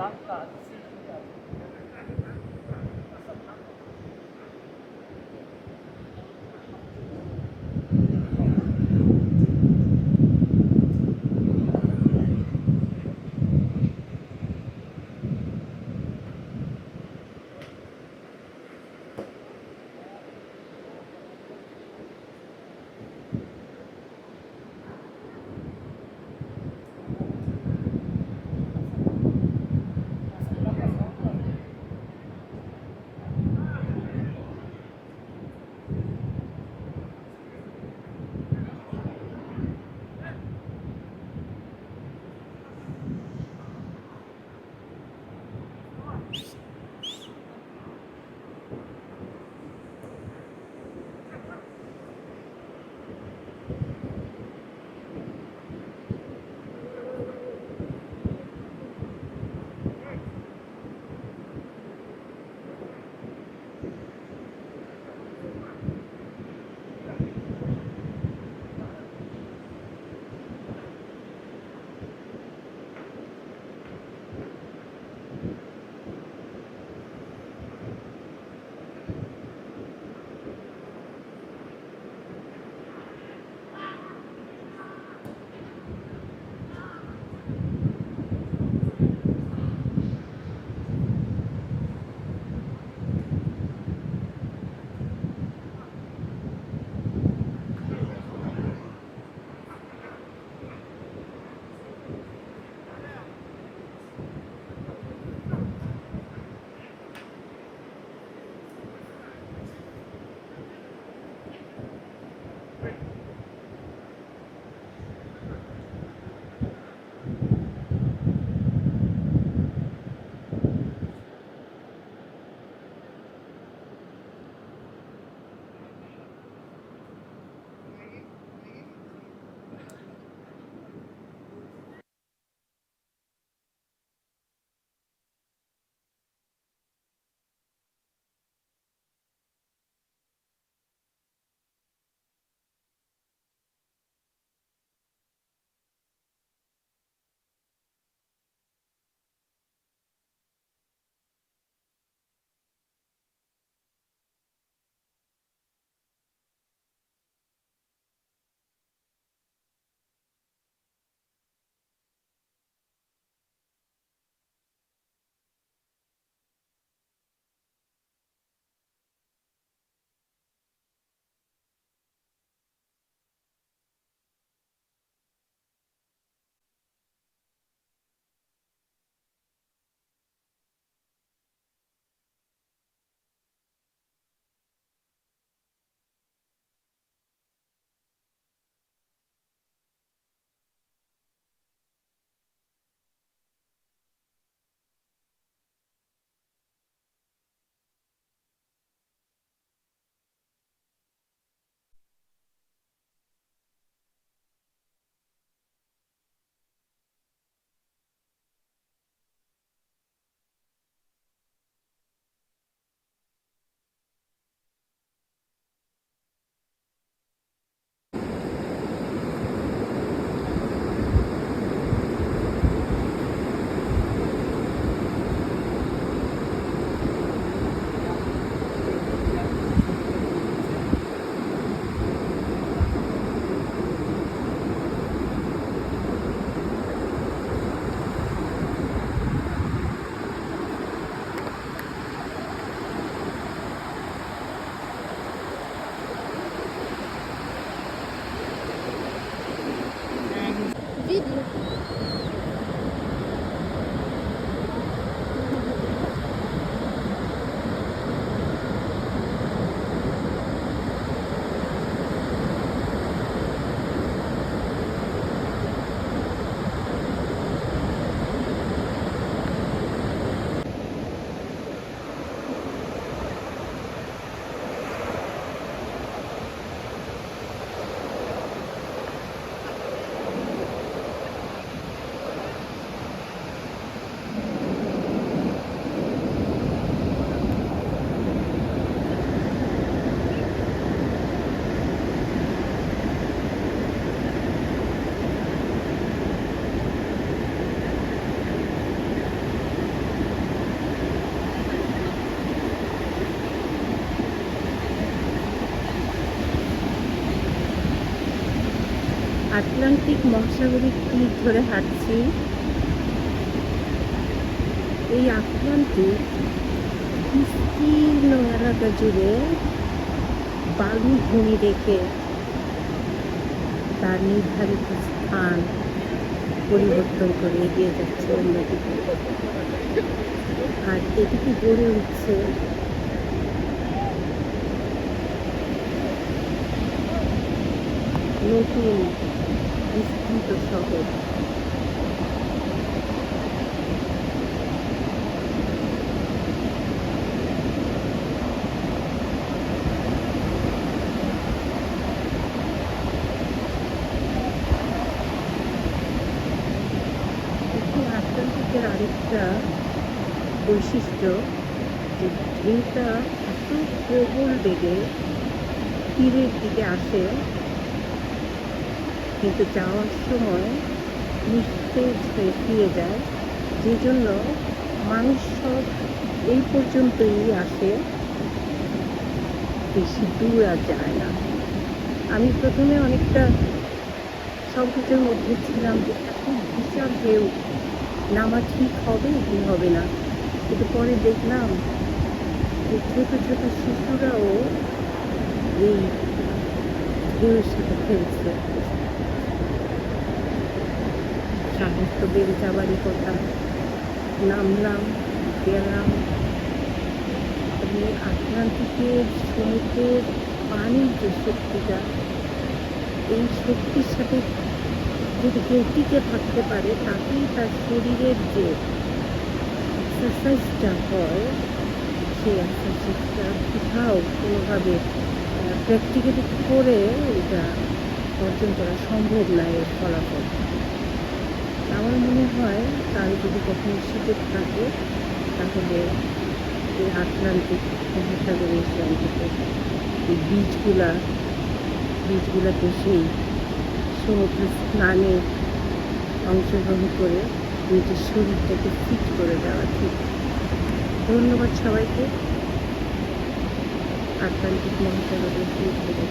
love bugs. Atlantic মহাসাগরিক তীর ধরে হাঁটছি। এই আটলান্টিক বিস্তীর্ণ এলাকা জুড়ে বালু ভূমি রেখে তার নির্ধারিত স্থান পরিবর্তন করে এগিয়ে যাচ্ছে অন্যদিকে। আর এদিকে গড়ে উঠছে নতুন বিস্তৃত শহর এখন আটলান্টিকের আরেকটা বৈশিষ্ট্য যে ঢেউটা এত প্রবল বেগে তীরের দিকে আসে। কিন্তু যাওয়ার সময় নিস্তেজ হয়ে ফিরে যায়। যে জন্য মানুষ সব এই পর্যন্তই আসে, বেশি দূর আর যায় না। আমি প্রথমে অনেকটা সংকটের মধ্যে ছিলাম যে এত বিশাল ঢেউ নামা ঠিক হবে কি হবে না? কিন্তু পরে দেখলাম ছোট ছোট শিশুরাও এই ঢেউয়ের সাথে খেলছে। সাহস তো বেড়ে যাবারই কথা। নামলাম, গেলাম। এই আটলান্টিকের সমুদ্রের পানির যে শক্তিটা, এই শক্তির সাথে যদি কেউ টিকে থাকতে পারে, তাতেই তার শরীরের যে এক্সারসাইজটা হয় সেই এক্সারসাইজটা কোথাও কোনোভাবে প্র্যাকটিক্যালি করে এটা অর্জন করা সম্ভব না এর ফলাফল। আমার মনে হয় তার যদি কখনো সুযোগ থাকে, তাহলে এই আটলান্টিক মহাসাগরে অন্তত এই বীজগুলা বীজগুলাতে সেই সমুদ্র স্নানে অংশগ্রহণ করে নিজের শরীরটাকে ফিট করে দেওয়া ঠিক। ধন্যবাদ সবাইকে। আটলান্টিক মহাসাগরের তীর থেকে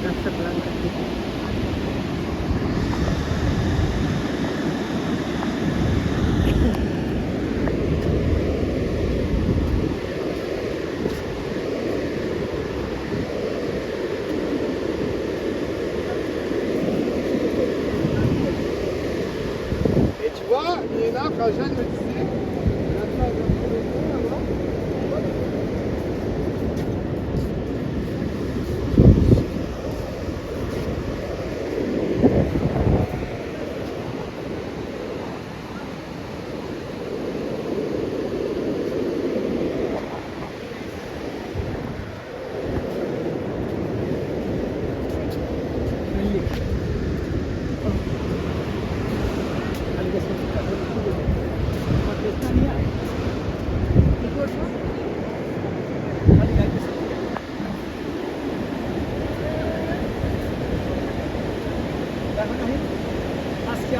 আজকে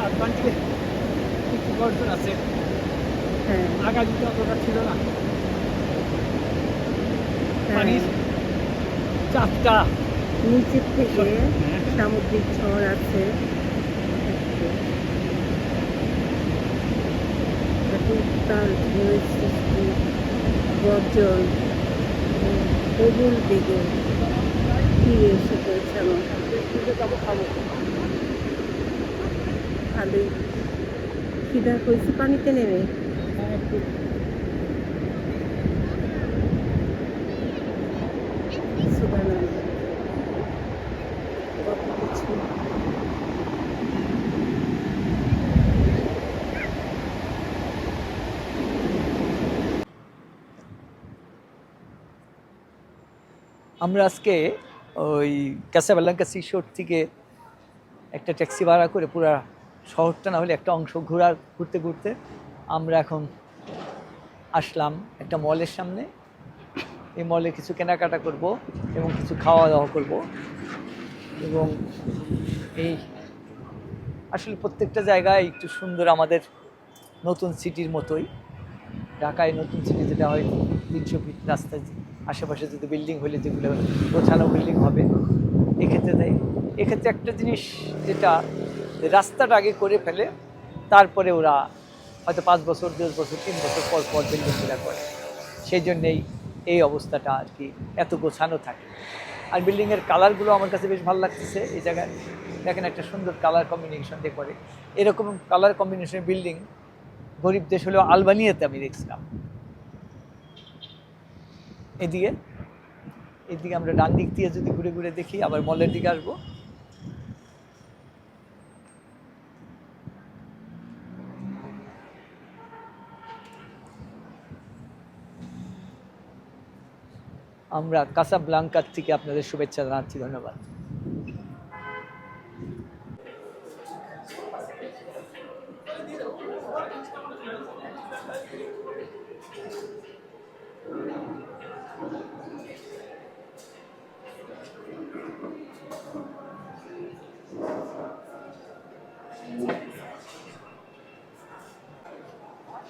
কিছু গর্জন আছে। হ্যাঁ। আগামীতে অতটা ছিল না। হ্যাঁ। পানির চাপটা নিচের থেকে সামুদ্রিক ঝড় আছে। এখন তার ঢেউয়ের সৃষ্টি গর্জন প্রবল বেগে ফিরে এসে পৌঁছানো। খাব ভালোই খিদা হয়েছে পানিতে নেমে। আমরা আজকে ওই ক্যাসাবেলাঙ্কা সিশোর থেকে একটা ট্যাক্সি ভাড়া করে পুরা শহরটা না হলে একটা অংশ ঘোরার ঘুরতে ঘুরতে আমরা এখন আসলাম একটা মলের সামনে। এই মলে কিছু কেনাকাটা করব এবং কিছু খাওয়া দাওয়া করব এবং এই আসলে প্রত্যেকটা জায়গায় একটু সুন্দর আমাদের নতুন সিটির মতোই। ঢাকায় নতুন সিটি যেটা হয়, তিনশো ফিট রাস্তায় আশেপাশে যদি বিল্ডিং হলে যেগুলো গোছানো বিল্ডিং হবে। এক্ষেত্রে তাই, এক্ষেত্রে একটা জিনিস যেটা রাস্তাটা আগে করে ফেলে, তারপরে ওরা হয়তো পাঁচ বছর দশ বছর, তিন বছর পর পর বিল্ডিংগুলো করে। সেই জন্যেই এই অবস্থাটা আর কি এত গোছানো থাকে। আর বিল্ডিংয়ের কালারগুলো আমার কাছে বেশ ভালো লাগতেছে। এই জায়গায় দেখেন একটা সুন্দর কালার কম্বিনেশন দিয়ে করে। এরকম কালার কম্বিনেশন বিল্ডিং গরিব দেশ হলেও আলবানিয়াতে আমি দেখছিলাম। এদিকে এদিকে আমরা ডান দিক দিয়ে যদি ঘুরে ঘুরে দেখি, আবার মলের দিকে আসব। আমরা কাসা ব্লাঙ্কার থেকে আপনাদের শুভেচ্ছা জানাচ্ছি, ধন্যবাদ।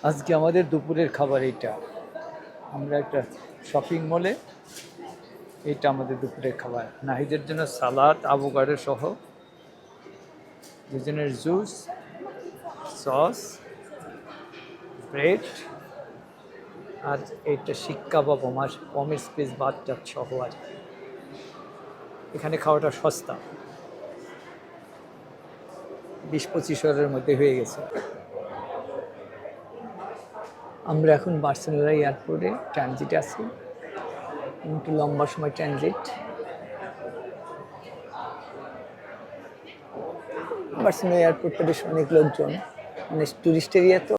আজকে আমাদের দুপুরের খাবার এইটা। আমরা একটা শপিং মলে এটা আমাদের দুপুরের খাবার। নাহিদের জন্য সালাদ আবোকাডো সহ দুজনের জুস, সস, ব্রেড, আর এইটা শিক্কা বা পমার পমের স্পেস বাদটা সহ আর। এখানে খাওয়াটা সস্তা। বিশ পঁচিশ হাজারের মধ্যে হয়ে গেছে। আমরা এখন বার্সেলোনা এয়ারপোর্টে ট্রানজিটে আছি। একটু লম্বা সময় ট্রানজিট বার্সেলোনা এয়ারপোর্টটা বেশ অনেক লোকজন মানে টুরিস্ট এরিয়া তো।